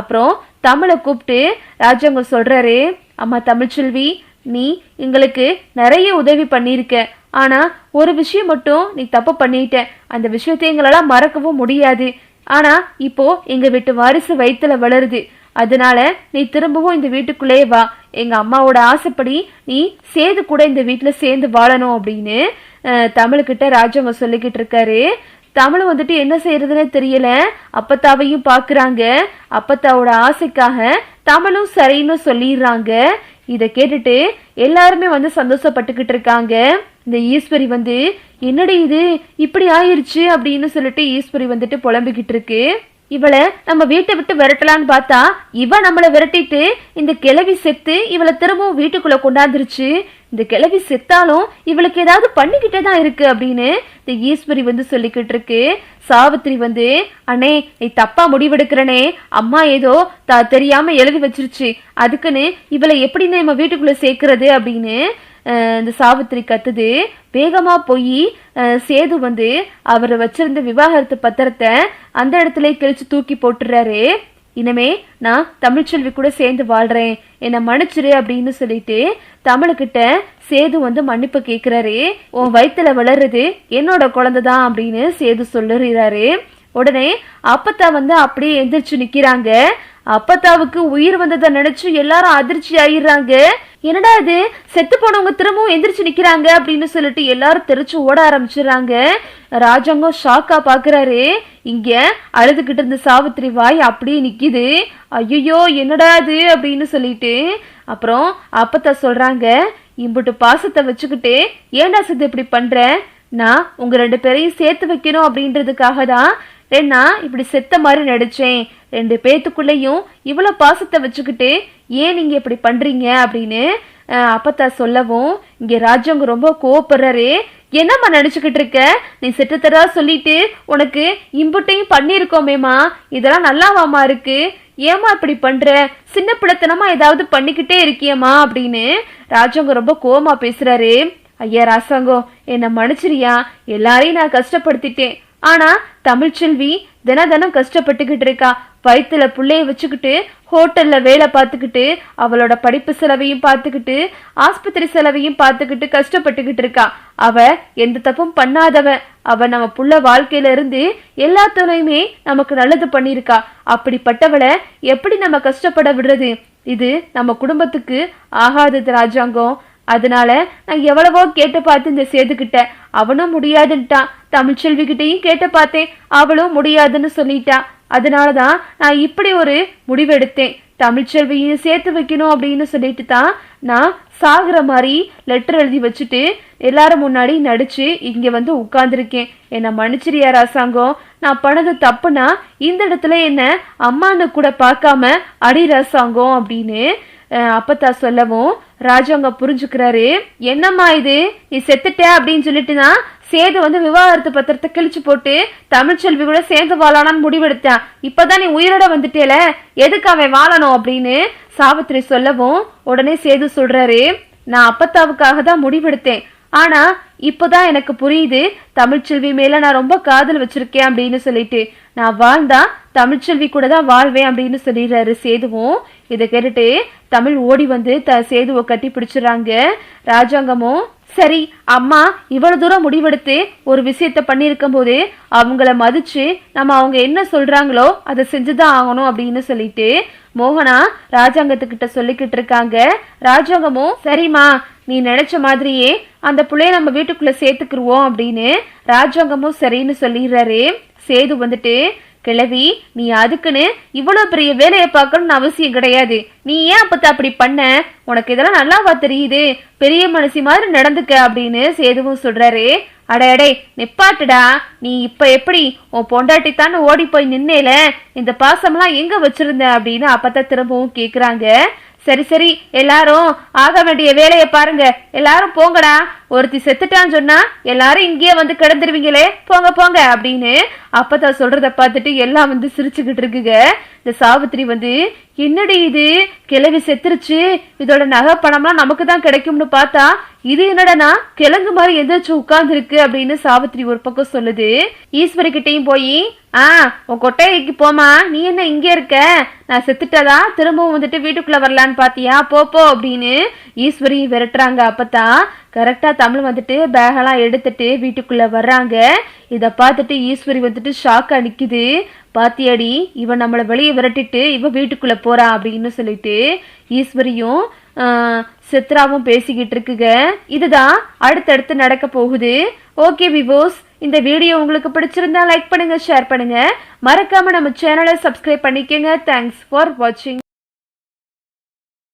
அப்புறம் தமிழை கூப்பிட்டு ராஜாங்க சொல்றாரு அம்மா தமிழ்ச்செல்வி நீ எங்களுக்கு நிறைய உதவி பண்ணியிருக்க. ஆனா ஒரு விஷயம் மட்டும் நீ தப்பு பண்ணிட்ட. அந்த விஷயத்தை எங்களால மறக்கவும் முடியாது. ஆனா இப்போ எங்க வீட்டு வாரிசு வயிற்றுல வளருது. அதனால நீ திரும்பவும் இந்த வீட்டுக்குள்ளேயே வா. எங்க அம்மாவோட ஆசைப்படி நீ சேது கூட இந்த வீட்டுல சேர்ந்து வாழணும் அப்படின்னு தமிழ்கிட்ட ராஜாங்க சொல்லிக்கிட்டு இருக்காரு. தமிழ் வந்துட்டு என்ன செய்யறதுன்னு தெரியல. அப்பத்தாவையும் பாக்குறாங்க. அப்பத்தாவோட ஆசைக்காக தமிழும் சரின்னு சொல்லிடுறாங்க. இத கேட்டுட்டு எல்லாருமே வந்து சந்தோஷப்பட்டுக்கிட்டு இருக்காங்க. இந்த ஈஸ்வரி வந்து என்னடி இது? இப்படி ஆயிருச்சு? அப்படின்னு சொல்லிட்டு ஈஸ்வரி வந்துட்டு புலம்பிக்கிட்டு இருக்கு. இவளை நம்ம வீட்டை விட்டு விரட்டலான்னு பார்த்தா இவ நம்மள விரட்டிட்டு இந்த கிளவி செத்து இவளை திரும்பவும் வீட்டுக்குள்ள கொண்டாந்துருச்சு. இந்த கிழவி செத்தாலும் இவளுக்கு ஏதாவது பண்ணிக்கிட்டே தான் இருக்கு அப்படின்னு இந்த ஈஸ்வரி வந்து சொல்லிக்கிட்டு இருக்கு. சாவித்திரி வந்து அண்ணே நீ தப்பா முடிவெடுக்கிறனே. அம்மா ஏதோ த தெரியாம எழுதி வச்சிருச்சு. அதுக்குன்னு இவளை எப்படி நம்ம வீட்டுக்குள்ள சேர்க்கறது? அப்படின்னு இந்த சாவித்திரி கத்துது. வேகமா போய் சேது வந்து அவர் வச்சிருந்த விவாகரத்து பத்திரத்தை அந்த இடத்துல கிழிச்சு தூக்கி போட்டுறாரு. இனிமே நான் தமிழ்ச்செல்வி கூட சேர்ந்து வாழ்றேன். என்னை மன்னிச்சிரு அப்படின்னு சொல்லிட்டு தமிழ்கிட்ட சேது வந்து மன்னிப்பு கேக்குறாரு. உன் வயித்துல வளருது என்னோட குழந்தை தான் அப்படின்னு சேது சொல்லுறாரு. உடனே அப்பத்தா வந்து அப்படியே எந்திரிச்சு நிக்கிறாங்க. அப்பத்தாவுக்கு உயிர் வந்ததை நினைச்சு எல்லாரும் அதிர்ச்சி ஆயிடுறாங்க என்னடா இது? செத்து போனவங்க திரும்பவும் எந்திரிச்சு நிக்கிறாங்க அப்படின்னு சொல்லிட்டு எல்லாரும் தெரிச்சு ஓட ஆரம்பிச்சிடுறாங்க. ராஜாங்கம் ஷாக்கா பாக்குறாரு. இங்க அழுதுகிட்டு இருந்த சாவித்திரி வாய் அப்படியே நிக்குது. ஐயோ என்னடா இது அப்படின்னு சொல்லிட்டு. அப்புறம் அப்பத்த சொல்றாங்க இம்புட்டு பாசத்தை வச்சுக்கிட்டு ஏன்டா சித்து இப்படி பண்ற? நான் உங்க ரெண்டு பேரையும் சேர்த்து வைக்கணும் அப்படின்றதுக்காக தான். ஏன்னா இப்படி செத்த மாதிரி நடிச்சேன். ரெண்டு பேத்துக்குள்ளேயும் இவ்வளவு பாசத்தை வச்சுக்கிட்டு ஏன் நீங்க இப்படி பண்றீங்க அப்படின்னு அப்பத்தா சொல்லவும் இங்க ராஜாங்க ரொம்ப கோவப்படுறாரு. என்னம்மா நினச்சிக்கிட்டு இருக்க? நீ செட்டுத்தரா சொல்லிட்டு உனக்கு இம்புட்டையும் பண்ணியிருக்கோமேம்மா. இதெல்லாம் நல்லாவாமா இருக்கு. ஏமா இப்படி பண்ற? சின்ன பிள்ளைத்தனமா ஏதாவது பண்ணிக்கிட்டே இருக்கியம்மா அப்படின்னு ராஜாங்க ரொம்ப கோவமா பேசுறாரு. ஐயா ராசாங்கம் என்னை மன்னிச்சிரியா எல்லாரையும் நான் கஷ்டப்படுத்திட்டேன். ஆனா தமிழ்ச்செல்வி தின தினம் கஷ்டப்பட்டுக்கிட்டு இருக்கா. வயிற்றுல புள்ளைய வச்சுக்கிட்டு ஹோட்டலில் வேலை பார்த்துக்கிட்டு அவளோட படிப்பு செலவையும் பார்த்துக்கிட்டு ஆஸ்பத்திரி செலவையும் பார்த்துக்கிட்டு கஷ்டப்பட்டுக்கிட்டு இருக்கா. அவ எந்த தப்பும் பண்ணாதவ. அவ நம்ம புள்ள வாழ்க்கையில இருந்து எல்லாத்துலயுமே நமக்கு நல்லது பண்ணியிருக்கா. அப்படிப்பட்டவளை எப்படி நம்ம கஷ்டப்பட விடுறது? இது நம்ம குடும்பத்துக்கு ஆகாதது ராஜாங்கம். அதனால நான் எவ்வளவோ கேட்டு பார்த்து இந்த சேர்த்துக்கிட்டேன் அவனும் முடியாதுன்ட்டான். தமிழ்ச்செல்விகிட்டையும் கேட்டு பார்த்தேன். அவளும் முடியாதுன்னு சொல்லிட்டான் அதனால தான் நான் இப்படி ஒரு முடிவெடுத்தேன். தமிழ்ச்செல்வியும் சேர்த்து வைக்கணும் அப்படின்னு சொல்லிட்டு தான் நான் சாகுற மாதிரி லெட்டர் எழுதி வச்சுட்டு எல்லாரும் முன்னாடி நடிச்சு இங்க வந்து உட்கார்ந்துருக்கேன். என்ன மன்னிச்சிரியா ராசாங்கம்? நான் பண்ணது தப்புனா இந்த இடத்துல என்ன அம்மான்னு கூட பார்க்காம அடி ராசாங்கம் அப்படின்னு அப்பத்தா சொல்லவும் ராஜாங்க புரிஞ்சுக்கிறாரு. என்னம்மா இது? நீ செத்துட்ட அப்படின்னு சொல்லிட்டு தான் சேது வந்து விவாகரத்து பத்திரத்தை கிழிச்சு போட்டு தமிழ்ச்செல்வி கூட சேர்ந்து வாழானான்னு முடிவெடுத்தான் இப்பதான் நீ உயிரோட வந்துட்டேல? எதுக்கு அவன் வாழணும் அப்படின்னு சாவித்திரி சொல்லவும் உடனே சேது சொல்றாரு நான் அப்பத்தாவுக்காக தான் முடிவெடுத்தேன். ஆனா இப்போதான் எனக்கு புரியுது தமிழ்ச்செல்வி மேல நான் ரொம்ப காதல் வச்சிருக்கேன் அப்படின்னு சொல்லிட்டு. நான் வாழ்ந்தா தமிழ்ச்செல்வி கூட தான் வாழ்வேன் அப்படின்னு சொல்லிடுறாரு சேதுவும். இதை கேட்டுட்டு தமிழ் ஓடி வந்து த சேதுவை கட்டி பிடிச்சிடுறாங்க. ராஜாங்கமும் சரி அம்மா இவ்வளவு தூரம் முடிவெடுத்து ஒரு விஷயத்த பண்ணியிருக்கும் போது அவங்கள மதிச்சு நம்ம அவங்க என்ன சொல்றாங்களோ அதை செஞ்சுதான் ஆகணும் அப்படின்னு சொல்லிட்டு மோகனா ராஜாங்கத்துக்கிட்ட சொல்லிக்கிட்டு இருக்காங்க. ராஜாங்கமும் சரிம்மா நீ நினைச்ச மாதிரியே அந்த பிள்ளைய நம்ம வீட்டுக்குள்ள சேர்த்துக்கிருவோம் அப்படின்னு ராஜாங்கமும் சரின்னு சொல்லிடுறாரு. சேது வந்துட்டு கிழவி நீ அதுக்குன்னு இவ்வளவு பெரிய வேலையை பார்க்கணும்னு அவசியம் கிடையாது. நீ ஏன் அப்பத்த அப்படி பண்ண? உனக்கு இதெல்லாம் நல்லாவா தெரியுது? பெரிய மனசி மாதிரி நடந்துக்க அப்படின்னு சேதுவும் சொல்றாரு. அடே அடே நிப்பாட்டுடா. நீ இப்ப எப்படி உன் பொண்டாட்டி தானே ஓடி போய் நின்னேல? இந்த பாசம்லாம் எங்க வச்சிருந்த? அப்படின்னு அப்பத்தான் திரும்பவும் கேக்குறாங்க. சரி சரி எல்லாரும் ஆக வேண்டிய வேலையை பாருங்க. எல்லாரும் போங்கடா. ஒருத்தி செத்துட்டான்னு சொன்னா எல்லாரும் இங்கேயே வந்து கிடந்துருவீங்களே போங்க போங்க அப்படின்னு அப்பதான் சொல்றத பார்த்துட்டு எல்லாம் வந்து சிரிச்சுக்கிட்டு இருக்குங்க. இந்த சாவித்திரி வந்து என்னடி இது? கிழவி செத்துருச்சு. இதோட நகை பணம்லாம் நமக்கு தான் கிடைக்கும்னு பார்த்தா இது என்னடனா? கிழங்கு மாதிரி எந்திரிச்சு உட்கார்ந்துருக்கு அப்படின்னு சாவித்திரி ஒரு பக்கம் சொல்லுது. ஈஸ்வரி கிட்டையும் போய் ஆ உன் கொட்டைக்கு போமா நீ என்ன இங்கே இருக்க? நான் செத்துட்டதா? திரும்பவும் வந்துட்டு வீட்டுக்குள்ள வரலான்னு பாத்தியா? போ போ அப்படின்னு ஈஸ்வரி விரட்டுறாங்க. அப்பதான் கரெக்டா தமிழ் வந்துட்டு பேகெல்லாம் எடுத்துட்டு வீட்டுக்குள்ள வர்றாங்க. இத பார்த்துட்டு ஈஸ்வரி வந்துட்டு ஷாக்கா நிக்குது. பாத்தியாடி இவன் நம்மளை வெளியே விரட்டிட்டு இவன் வீட்டுக்குள்ள போறா அப்படின்னு சொல்லிட்டு ஈஸ்வரியும் ஆஹ், சித்ராவும் பேசிக்கிட்டு இருக்குங்க. இதுதான் அடுத்தடுத்து நடக்க போகுது. ஓகே விவோஸ் இந்த வீடியோ உங்களுக்கு பிடிச்சிருந்தா லைக் பண்ணுங்க ஷேர் பண்ணுங்க. மறக்காம நம்ம சேனலை சப்ஸ்கிரைப் பண்ணிக்கங்க. தேங்க்ஸ் ஃபார் வாட்சிங்